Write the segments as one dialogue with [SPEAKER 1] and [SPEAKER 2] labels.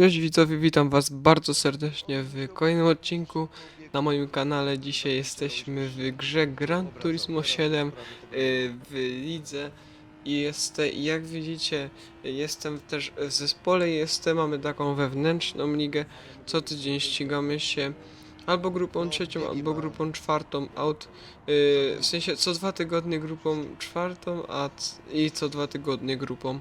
[SPEAKER 1] Cześć widzowie, witam was bardzo serdecznie w kolejnym odcinku na moim kanale. Dzisiaj jesteśmy w grze Gran Turismo 7 y, w lidze i jest, jak widzicie jestem też w zespole jestem, mamy taką wewnętrzną ligę. Co tydzień ścigamy się albo grupą trzecią, albo grupą czwartą out. y, W sensie co dwa tygodnie grupą czwartą, a i co dwa tygodnie grupą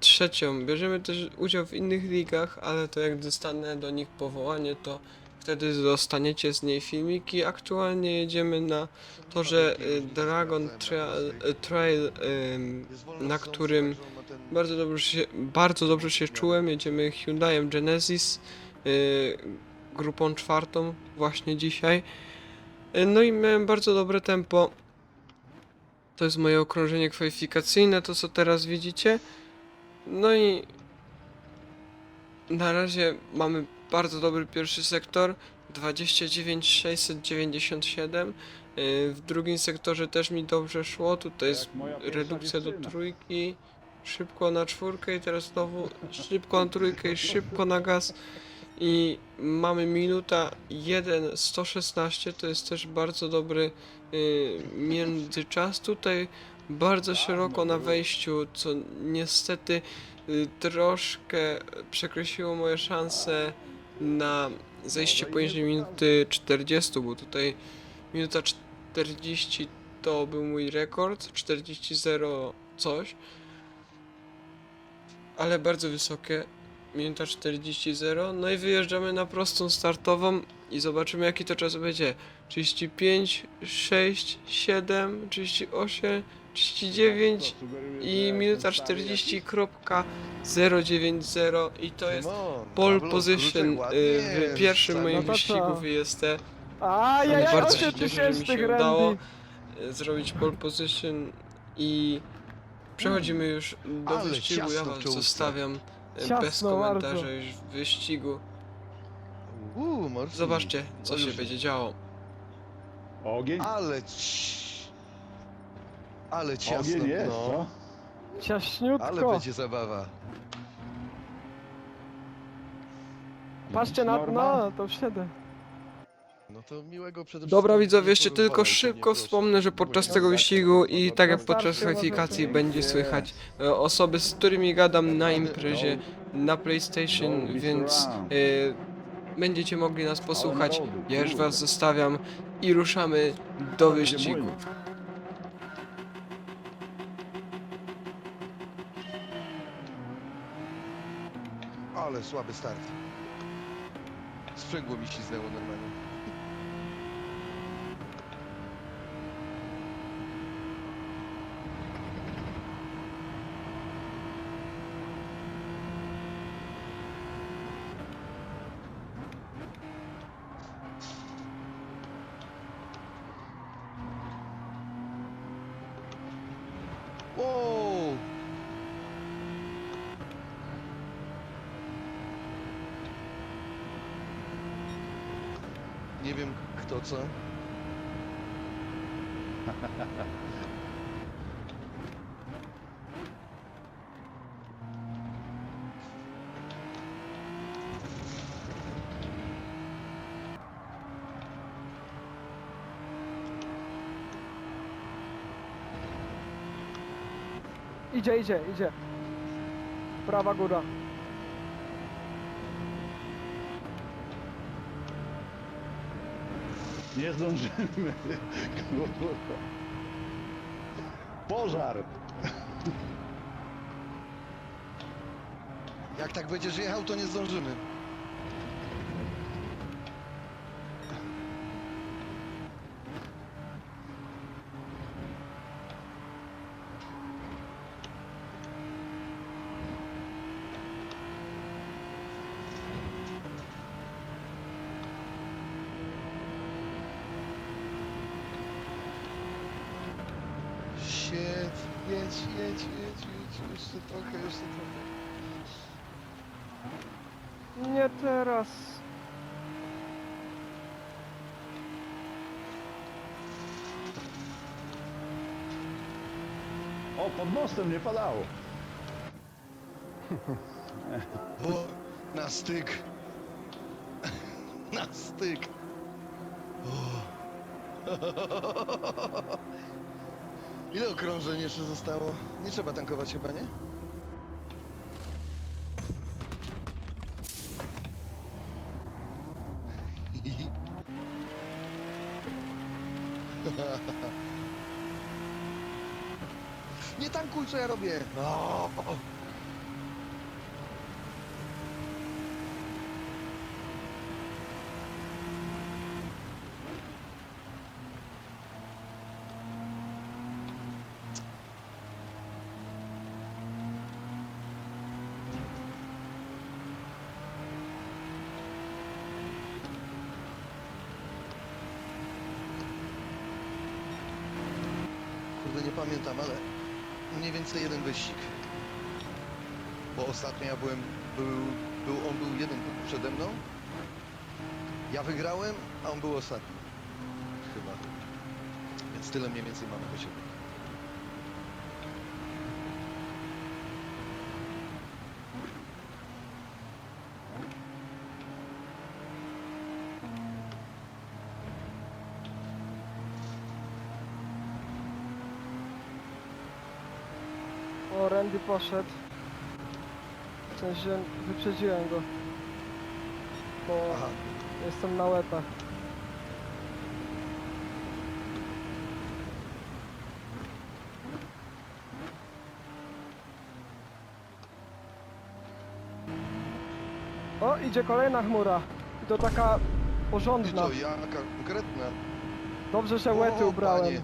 [SPEAKER 1] trzecią. Bierzemy też udział w innych ligach, ale to jak dostanę do nich powołanie, to wtedy dostaniecie z niej filmiki. Aktualnie jedziemy na torze y, Dragon Trail, y, Trail na którym bardzo dobrze się, bardzo dobrze się czułem. Jedziemy Hyundaiem Genesis y, grupą czwartą właśnie dzisiaj. Y, No i miałem bardzo dobre tempo. To jest moje okrążenie kwalifikacyjne, to co teraz widzicie. No i na razie mamy bardzo dobry pierwszy sektor 29697 Yy, w drugim sektorze też mi dobrze szło tutaj jest
[SPEAKER 2] moja pierwsza
[SPEAKER 1] redukcja do trójki. Szybko na czwórkę i teraz znowu szybko na trójkę i szybko na gaz. I mamy minuta 1 116 to jest też bardzo dobry yy, międzyczas. Tutaj bardzo szeroko na wejściu, co niestety y, troszkę przekreśliło moje szanse na zejście poniżej minuty 40, bo tutaj minuta 40 to był mój rekord, 40-0 coś, ale bardzo wysokie, minuta 40-0, no i wyjeżdżamy na prostą startową i zobaczymy jaki to czas będzie. 35, 6, 7, 38, 39 i minuta 40.090 i to jest pole position y, w pierwszym moim
[SPEAKER 3] No to co?
[SPEAKER 1] wyścigu w IST.
[SPEAKER 3] Ajajaj,
[SPEAKER 1] Bardzo się
[SPEAKER 3] 8
[SPEAKER 1] cieszę, że mi
[SPEAKER 3] tysięcznych
[SPEAKER 1] się udało
[SPEAKER 3] Randy.
[SPEAKER 1] y, zrobić pole position i przechodzimy już do
[SPEAKER 4] Ale
[SPEAKER 1] wyścigu. Ja
[SPEAKER 4] ciasno w
[SPEAKER 1] was
[SPEAKER 4] czołówce.
[SPEAKER 1] zostawiam y, bez
[SPEAKER 3] Ciasno
[SPEAKER 1] komentarza już w wyścigu.
[SPEAKER 4] Uuu.
[SPEAKER 1] Zobaczcie co się będzie działo.
[SPEAKER 2] Ogień?
[SPEAKER 4] Ale ci... Ale ciasno,
[SPEAKER 2] Ogień jest,
[SPEAKER 4] no.
[SPEAKER 2] co?
[SPEAKER 3] Ciaśniutko.
[SPEAKER 4] Ale będzie zabawa.
[SPEAKER 3] Patrzcie na
[SPEAKER 2] Norma?
[SPEAKER 3] no, to wsiadę.
[SPEAKER 4] No to miłego przede
[SPEAKER 1] Dobra widzowie, jeszcze tylko szybko
[SPEAKER 4] proszę.
[SPEAKER 1] wspomnę, że podczas tego wyścigu i tak jak podczas kwalifikacji będzie słychać e, osoby, z którymi gadam na imprezie na PlayStation, więc e, będziecie mogli nas posłuchać. Ja już was zostawiam i ruszamy do wyścigu.
[SPEAKER 4] Ale słaby start. Sprzęgło mi śliznęło normalnie. Nie wiem kto co.
[SPEAKER 3] Idzie, idzie, idzie. Prawa góra.
[SPEAKER 2] Nie zdążymy. Pożar.
[SPEAKER 4] Jak tak będziesz jechał, to nie zdążymy. Jedź, jedź, jedź, jedź, jeszcze trochę, jeszcze trochę.
[SPEAKER 3] Nie teraz.
[SPEAKER 2] O, pod mostem nie padało.
[SPEAKER 4] Na Na styk. Na styk. O. Ile okrążeń jeszcze zostało? Nie trzeba tankować chyba, nie? Nie tankuj, co ja robię! O! Nie pamiętam, ale mniej więcej jeden wyścig. Bo ostatnio ja byłem, był, był, on był jeden punkt przede mną. Ja wygrałem, a on był ostatni. Chyba. Więc tyle mniej więcej mamy po siebie.
[SPEAKER 3] Randy poszedł. W sensie wyprzedziłem go. Bo
[SPEAKER 4] Aha.
[SPEAKER 3] jestem na łetach. O, idzie kolejna chmura. I to taka
[SPEAKER 4] I
[SPEAKER 3] porządna.
[SPEAKER 4] to jaka konkretna.
[SPEAKER 3] Dobrze, że łety
[SPEAKER 4] O,
[SPEAKER 3] ubrałem.
[SPEAKER 4] panie.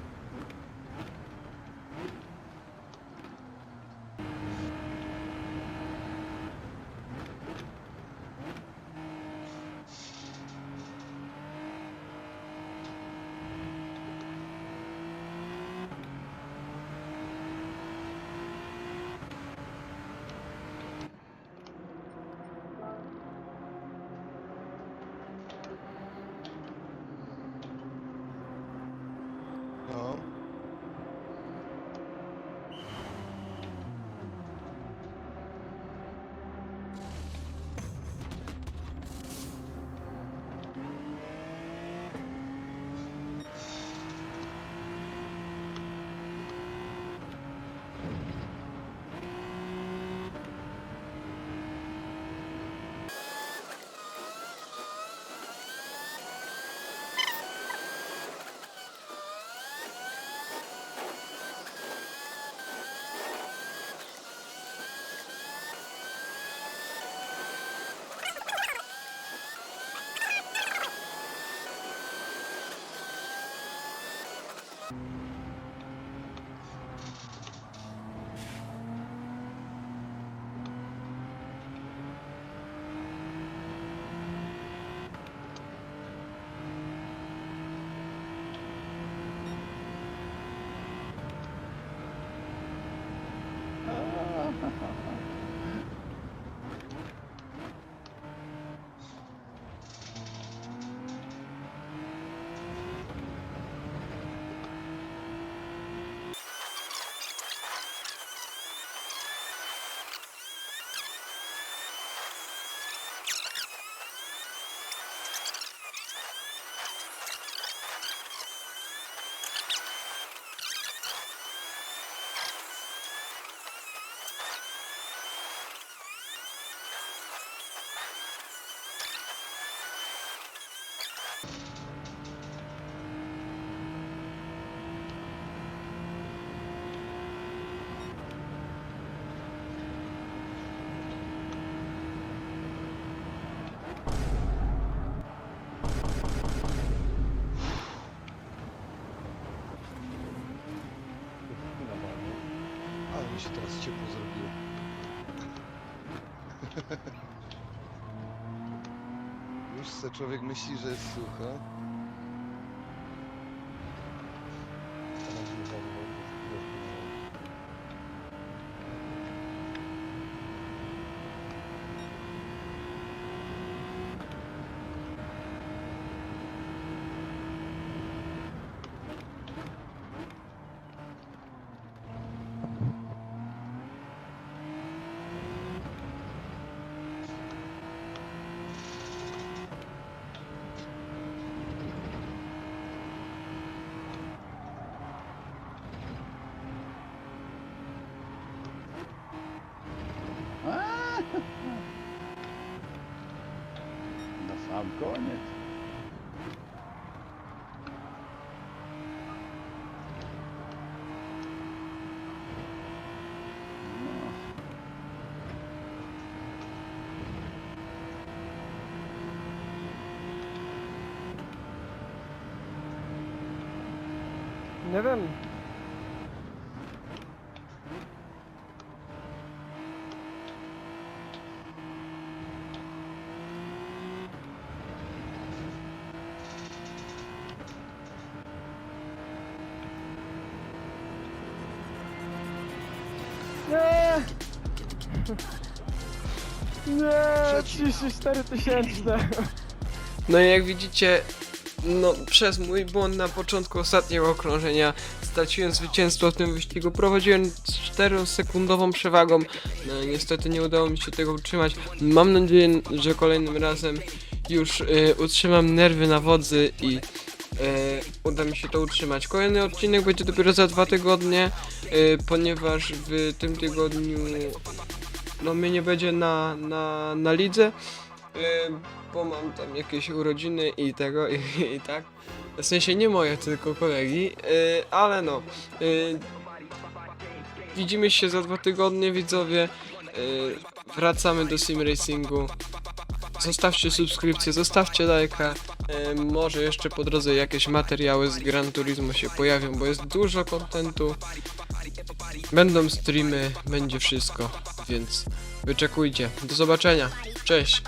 [SPEAKER 4] Ciepło zrobiło. Już se człowiek myśli, że jest sucho.
[SPEAKER 3] Nie wiem. Nie! Nie!
[SPEAKER 4] Trzeci.
[SPEAKER 3] 34 tysięczne!
[SPEAKER 1] No i jak widzicie, no przez mój błąd na początku ostatniego okrążenia straciłem zwycięstwo w tym wyścigu. Prowadziłem z 4-sekundową przewagą. No niestety nie udało mi się tego utrzymać. Mam nadzieję, że kolejnym razem już y, utrzymam nerwy na wodzy i y, uda mi się to utrzymać. Kolejny odcinek będzie dopiero za dwa tygodnie, y, ponieważ w tym tygodniu no mnie nie będzie na, na, na lidze. Bo mam tam jakieś urodziny i tego i, i tak. W sensie nie moje, tylko kolegi, y, ale no. y, widzimy się za dwa tygodnie, widzowie. Y, wracamy do sim racingu. Zostawcie subskrypcję, zostawcie lajka. Może jeszcze po drodze jakieś materiały z Gran Turismo się pojawią, bo jest dużo kontentu. Będą streamy, będzie wszystko, więc wyczekujcie. Do zobaczenia. Cześć.